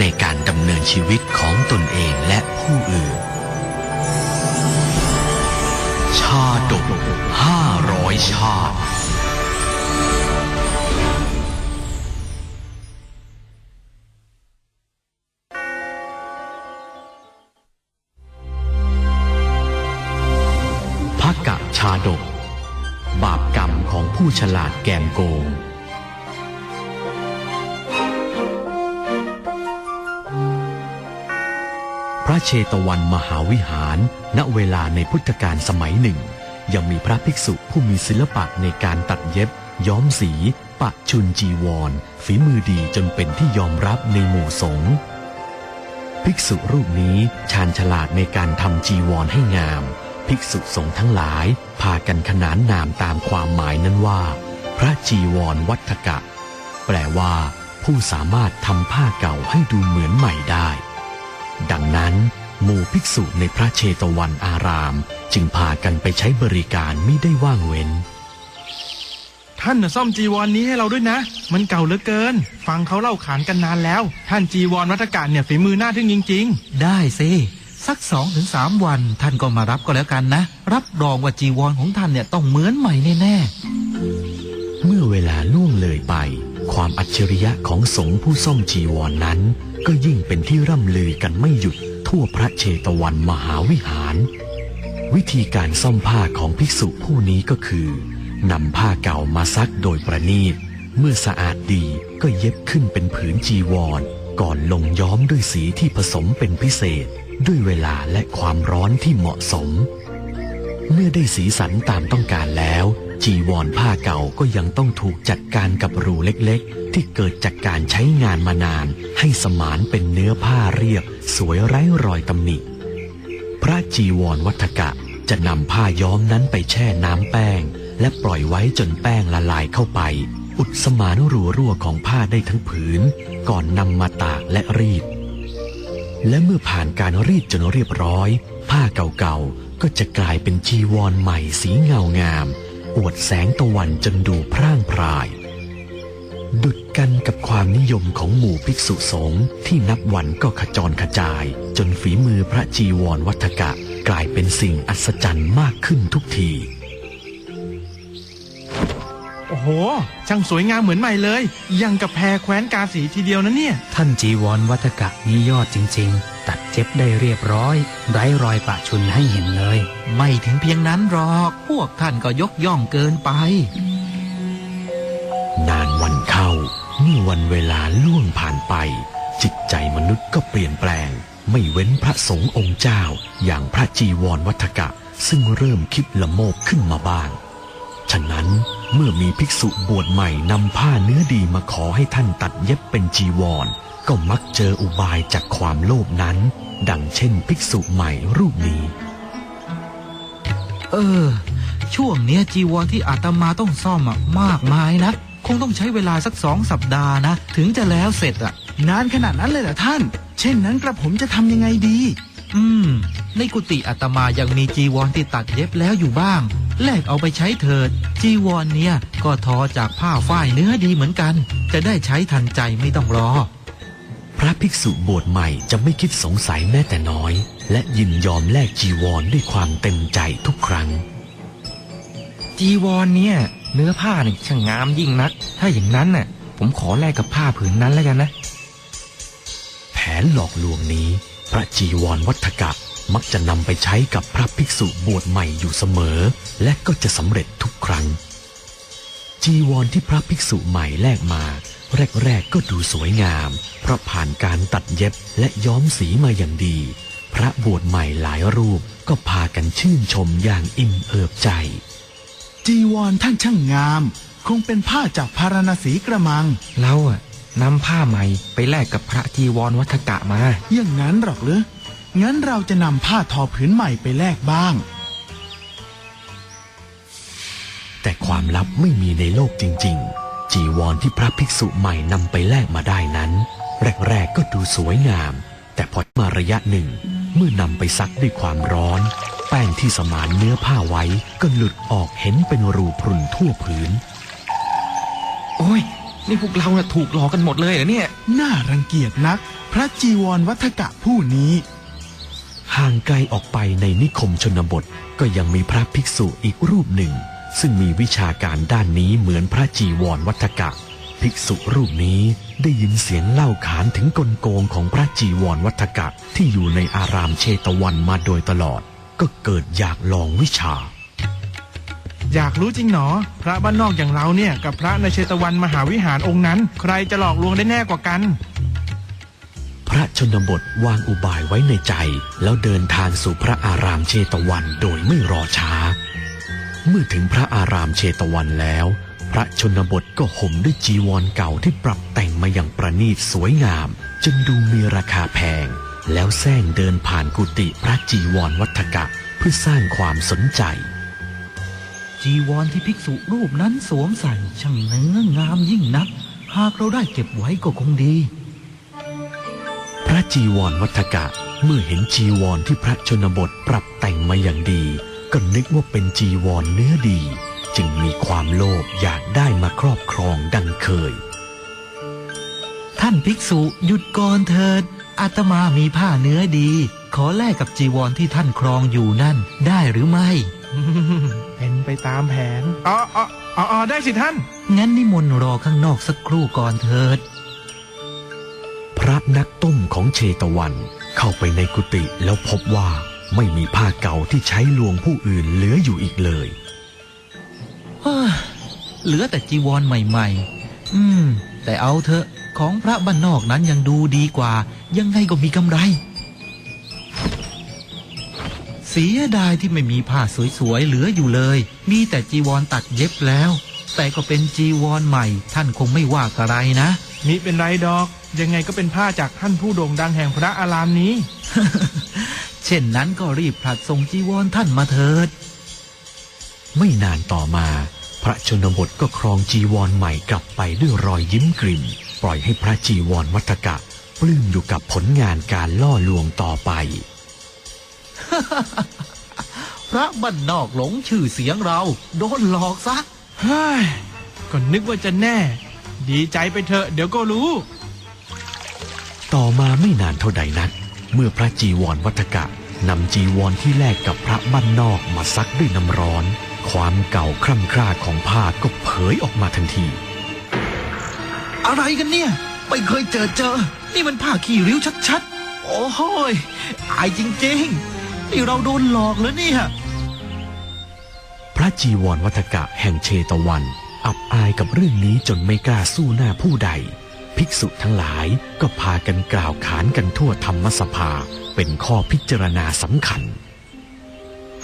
ในการดำเนินชีวิตของตนเองและผู้อื่น ชาดกห้าร้อยชาติภกะชาดก บาปกรรมของผู้ฉลาดแกมโกง ระเชตวันมหาวิหาร ณเวลาในพุทธกาลสมัยหนึ่ง ยังมีพระภิกษุผู้มีศิลปะในการตัดเย็บ ย้อมสี ปะชุนจีวร ฝีมือดีจนเป็นที่ยอมรับในหมู่สงฆ์ภิกษุรูปนี้ชาญฉลาดในการทำจีวรให้งาม ภิกษุสงฆ์ทั้งหลาย พากันขนานนามตามความหมายนั้นว่า พระจีวรวัฏกะ แปลว่า ผู้สามารถทำผ้าเก่าให้ดูเหมือนใหม่ได้ ดังนั้น หมู่ภิกษุในพระเชตวันอาราม จึงพากันไปใช้บริการไม่ได้ว่างเว้น ท่านน่ะซ่อมจีวรนนี้ให้เราด้วยนะ มันเก่าเหลือเกิน ฟังเขาเล่าขานกันนานแล้ว ท่านจีวรวัฒกาลเนี่ยฝีมือหน้าทึ่งจริง ได้สิสักสองถึงสามวัน ท่านก็มารับก็แล้วกันนะ รับรองว่าจีวรของท่านเนี่ยต้องเหมือนใหม่แน่เมื่อเวลาล่วงเลยไป ความอัจฉริยะของสงฆ์ผู้ซ่อมจีวรนนั้น ก็ยิ่งเป็นที่ร่ำลือกันไม่หยุดทั่วพระเชตวันมหาวิหาร วิธีการซ่อมผ้าของภิกษุผู้นี้ก็คือนำผ้าเก่ามาซักโดยประณีต เมื่อสะอาดดีก็เย็บขึ้นเป็นผืนจีวร ก่อนลงย้อมด้วยสีที่ผสมเป็นพิเศษ ด้วยเวลาและความร้อนที่เหมาะสม เมื่อได้สีสันตามต้องการแล้ว จีวรผ้าเก่าก็ยังต้องถูกจัดการกับรูเล็กๆ ที่เกิดจากการใช้งานมานาน ให้สมานเป็นเนื้อผ้าเรียบ สวยไร้รอยตำหนิ พระจีวรวัฏกะจะนำผ้าย้อมนั้นไปแช่น้ำแป้ง และปล่อยไว้จนแป้งละลายเข้าไป อุดสมานรูรั่วของผ้าได้ทั้งผืน ก่อนนำมาตากและรีดและเมื่อผ่านการรีดจนเรียบร้อย ผ้าเก่าๆ ก็จะกลายเป็นจีวรใหม่สีเงางาม อวดแสงตะวันจนดูพร่างพราย ดุดกันกับความนิยมของหมู่ภิกษุสงฆ์ที่นับวันก็ขจรขจาย จนฝีมือพระจีวรวัฏกะกลายเป็นสิ่งอัศจรรย์มากขึ้นทุกที โอ้โห ช่างสวยงามเหมือนใหม่เลย ยังกับแพรแคว้นกาสีทีเดียวนะเนี่ย ท่านจีวรวัฒกะนี้ยอดจริง ๆ ตัดเจ็บได้เรียบร้อย ไร้รอยปะชุนให้เห็นเลยๆไม่ถึงเพียงนั้นหรอก พวกท่านก็ยกย่องเกินไป นานวันเข้าเมื่อวันเวลาล่วงผ่านไป จิตใจมนุษย์ก็เปลี่ยนแปลง ไม่เว้นพระสงฆ์องค์เจ้า อย่างพระจีวรวัฏกะ ซึ่งเริ่มคิดละโมบขึ้นมาบ้าง ฉะนั้นเมื่อมีภิกษุบวชใหม่นำผ้าเนื้อดีมาขอให้ท่านตัดเย็บเป็นจีวร ก็มักเจออุบายจากความโลภนั้น ดังเช่นภิกษุใหม่รูปนี้ เออ ช่วงเนี้ยจีวรที่อาตมาต้องซ่อมอะมากมายนะ คงต้องใช้เวลาสักสองสัปดาห์นะ ถึงจะแล้วเสร็จอะนานขนาดนั้นเลยเหรอท่าน เช่นนั้นกระผมจะทำยังไงดี อืม ในกุฏิอาตมายังมีจีวรที่ตัดเย็บแล้วอยู่บ้าง แลกเอาไปใช้เถิด จีวรเนี่ยก็ทอจากผ้าฝ้ายเนื้อดีเหมือนกัน จะได้ใช้ทันใจไม่ต้องรอ พระภิกษุบวชใหม่จะไม่คิดสงสัยแม้แต่น้อย และยินยอมแลกจีวรด้วยความเต็มใจทุกครั้ง จีวรเนี่ย เนื้อผ้าเนี่ยช่างงามยิ่งนัก ถ้าอย่างนั้นน่ะ ผมขอแลกกับผ้าผืนนั้นแล้วกันนะ แผนหลอกลวงนี้ พระจีวรวัฏกะ มักจะนำไปใช้กับพระภิกษุบวชใหม่อยู่เสมอ และก็จะสำเร็จทุกครั้ง จีวรที่พระภิกษุใหม่แลกมา แรกๆก็ดูสวยงาม เพราะผ่านการตัดเย็บและย้อมสีมาอย่างดี พระบวชใหม่หลายรูปก็พากันชื่นชมอย่างอิ่มเอิบใจ จีวรท่านช่างงาม คงเป็นผ้าจากพาราณสีกระมังเราอะนำผ้าใหม่ไปแลกกับพระจีวรวัฏกะมา อย่างนั้นหรอกหรือ งั้นเราจะนำผ้าทอผืนใหม่ไปแลกบ้าง แต่ความลับไม่มีในโลกจริง ๆ จีวรที่พระภิกษุใหม่นำไปแลกมาได้นั้น แรก ๆ ก็ดูสวยงาม แต่พอมาระยะหนึ่ง เมื่อนำไปซักด้วยความร้อน แป้งที่สมานเนื้อผ้าไว้ก็หลุดออกเห็นเป็นรูพรุนทั่วผืน โอ้ย นี่พวกเราน่ะถูกหลอกกันหมดเลยเหรอเนี่ย น่ารังเกียจนัก พระจีวรวัฒกะผู้นี้ ห่างไกลออกไปในนิคมชนบทก็ยังมีพระภิกษุอีกรูปหนึ่ง ซึ่งมีวิชาการด้านนี้เหมือนพระจีวรวัฒกะ ภิกษุรูปนี้ได้ยินเสียงเล่าขานถึงกลโกงของพระจีวรวัฒกะที่อยู่ในอารามเชตวันมาโดยตลอด ก็เกิดอยากลองวิชา อยากรู้จริงหนอ พระบ้านนอกอย่างเราเนี่ยกับพระในเชตวันมหาวิหารองค์นั้น ใครจะหลอกลวงได้แน่กว่ากัน พระชนบทวางอุบายไว้ในใจ แล้วเดินทางสู่พระอารามเชตวันโดยไม่รอช้า เมื่อถึงพระอารามเชตวันแล้ว พระชนบทก็ห่มด้วยจีวรเก่าที่ปรับแต่งมาอย่างประณีตสวยงาม จนดูมีราคาแพง แล้วแซงเดินผ่านกุฏิพระจีวรวัฒกะเพื่อสร้างความสนใจ จีวรที่ภิกษุรูปนั้นสวมใส่ช่างเนื้องามยิ่งนัก หากเราได้เก็บไว้ก็คงดี จีวรวัฒกะ เมื่อเห็นจีวรที่พระชนบทปรับแต่งมาอย่างดี ก็นึกว่าเป็นจีวรเนื้อดี จึงมีความโลภอยากได้มาครอบครองดังเคย ท่านภิกษุหยุดก่อนเถิดอาตมามีผ้าเนื้อดี ขอแลกกับจีวรที่ท่านครองอยู่นั่นได้หรือไม่เป็นไปตามแผนอ๋ออ๋ออ๋ออ๋อได้สิท่าน งั้นนิมนต์รอข้างนอกสักครู่ก่อนเถิด พระนักต้มของเชตวัน เข้าไปในกุฏิแล้วพบว่าไม่มีผ้าเก่าที่ใช้ลวงผู้อื่นเหลืออยู่อีกเลยเฮ้ยเหลือแต่จีวรใหม่ ๆ อืม แต่เอาเถอะของพระบ้านนอกนั้นยังดูดีกว่า ยังไงก็มีกำไร เสียดายที่ไม่มีผ้าสวยๆเหลืออยู่เลย มีแต่จีวรตัดเย็บแล้ว แต่ก็เป็นจีวรใหม่ ท่านคงไม่ว่าอะไรนะมิเป็นไรดอก ยังไงก็เป็นผ้าจากท่านผู้โด่งดังแห่งพระอารามนี้ เช่นนั้นก็รีบผลัดส่งจีวรท่านมาเถิด ไม่นานต่อมา พระชนบทก็ครองจีวรใหม่กลับไปด้วยรอยยิ้มกริ่มปล่อยให้พระจีวรวัฒกะปลื้มอยู่กับผลงานการล่อลวงต่อไป พระบ้านนอกหลงชื่อเสียงเรา โดนหลอกซะเฮ้ยก็นึกว่าจะแน่ ดีใจไปเถอะเดี๋ยวก็รู้ ต่อมาไม่นานเท่าใดนัก เมื่อพระจีวรวัฒกะนำจีวรที่แลกกับพระบ้านนอกมาซักด้วยน้ำร้อน ความเก่าคร่ำคร่าของผ้าก็เผยออกมาทันที อะไรกันเนี่ย ไม่เคยเจอเจอ นี่มันผ้าขี้ริ้วชัดๆ โอ้โหยอายจริงๆ นี่เราโดนหลอกแล้วเนี่ย พระจีวรวัฒกะแห่งเชตวัน อับอายกับเรื่องนี้จนไม่กล้าสู้หน้าผู้ใด ภิกษุทั้งหลายก็พากันกล่าวขานกันทั่วธรรมสภาเป็นข้อพิจารณาสำคัญ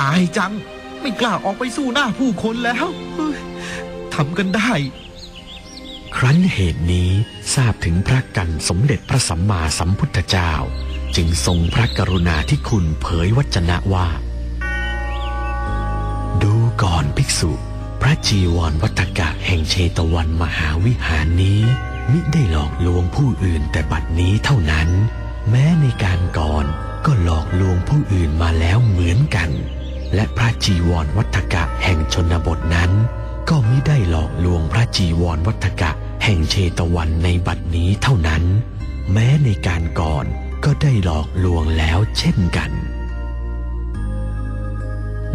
อายจังไม่กล้าออกไปสู้หน้าผู้คนแล้วเฮ้ยทำกันได้ ครั้นเหตุนี้ทราบถึงพระกันสมเด็จพระสัมมาสัมพุทธเจ้า จึงทรงพระกรุณาธิคุณเผยวจนะว่า ดูก่อนภิกษุ พระจีวรวัฒกะแห่งเชตวันมหาวิหารนี้ มิได้หลอกลวงผู้อื่นแต่บัดนี้เท่านั้น แม้ในการก่อนก็หลอกลวงผู้อื่นมาแล้วเหมือนกัน และพระจีวรวัฒกะแห่งชนบทนั้น ก็มิได้หลอกลวงพระจีวรวัฒกะแห่งเชตวันในบัดนี้เท่านั้น แม้ในการก่อนก็ได้หลอกลวงแล้วเช่นกัน